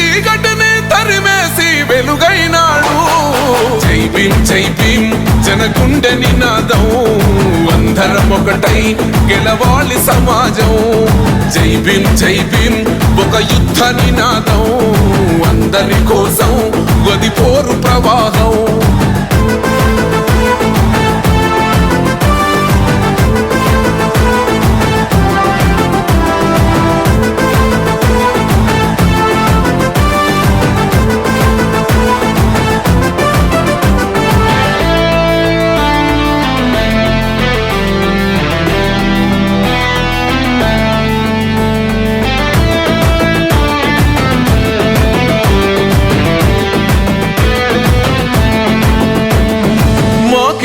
చీకటిని తరిమేసి వెలుగైనాడు. జై భీం జై భీం జనగుండె నినాదం. అందరం ఒకటై గెలవాలి సమాజం. జై భీం జై భీం ఒక యుద్ధ నినాదం. అందరి కోసం గది పోరు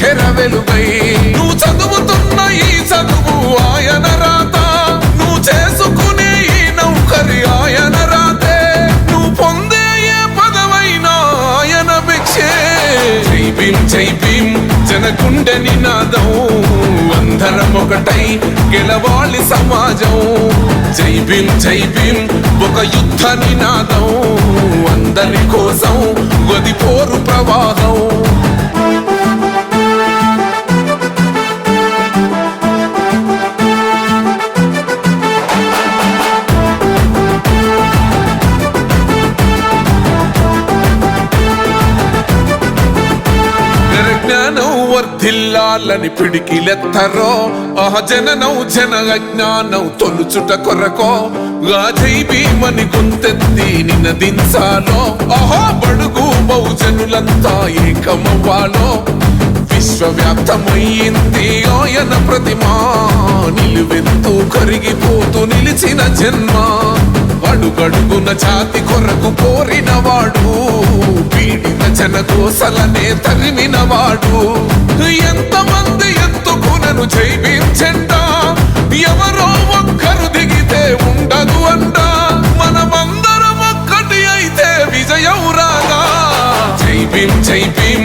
పుట్టెర వెలుగై నువ్వు చదువుతున్న ఈ చదువు ఆయన రాత. నువ్వు చేసుకునే ఈ నౌకరి ఆయన రాతే. నువ్వు పొందే ఏ పదవైన ఆయన భిక్షే. జై భీం జై భీం జనకుండె నినాదం. అందరం ఒకటై గెలవాలి సమాజం. జై భీం జై భీం ఒక యుద్ధ నినాదం. అందరి కోసం గది పోరు ప్రవాహం. వర్ధిల్లాలని పిడికిలెత్తరో. ఆహ జననం జన అజ్ఞానం తొలుచుట కొరకో. గాజై భీమని గుంతెత్తి నినదించాలో. ఆహా బడుగు బహుజనులంతా ఏకమవ్వాలో. విశ్వవ్యాప్తమయ్యింది ఆయన ప్రతిమా నిలువెత్తు కరిగిపోతూ నిలిచిన జన్మ. అడుగడుగున జాతి కొరకు కోరినవాడు పీడిన పీడిత జన కోసలనే తరిమినవాడు ఎంతమంది ఎత్తుకునను జైవించెండా ఎవరో ఒక్కరు దిగితే ఉండదు అంట మనమందరం ఒక్కటి అయితే విజయం రాగా జై భీం జై భీం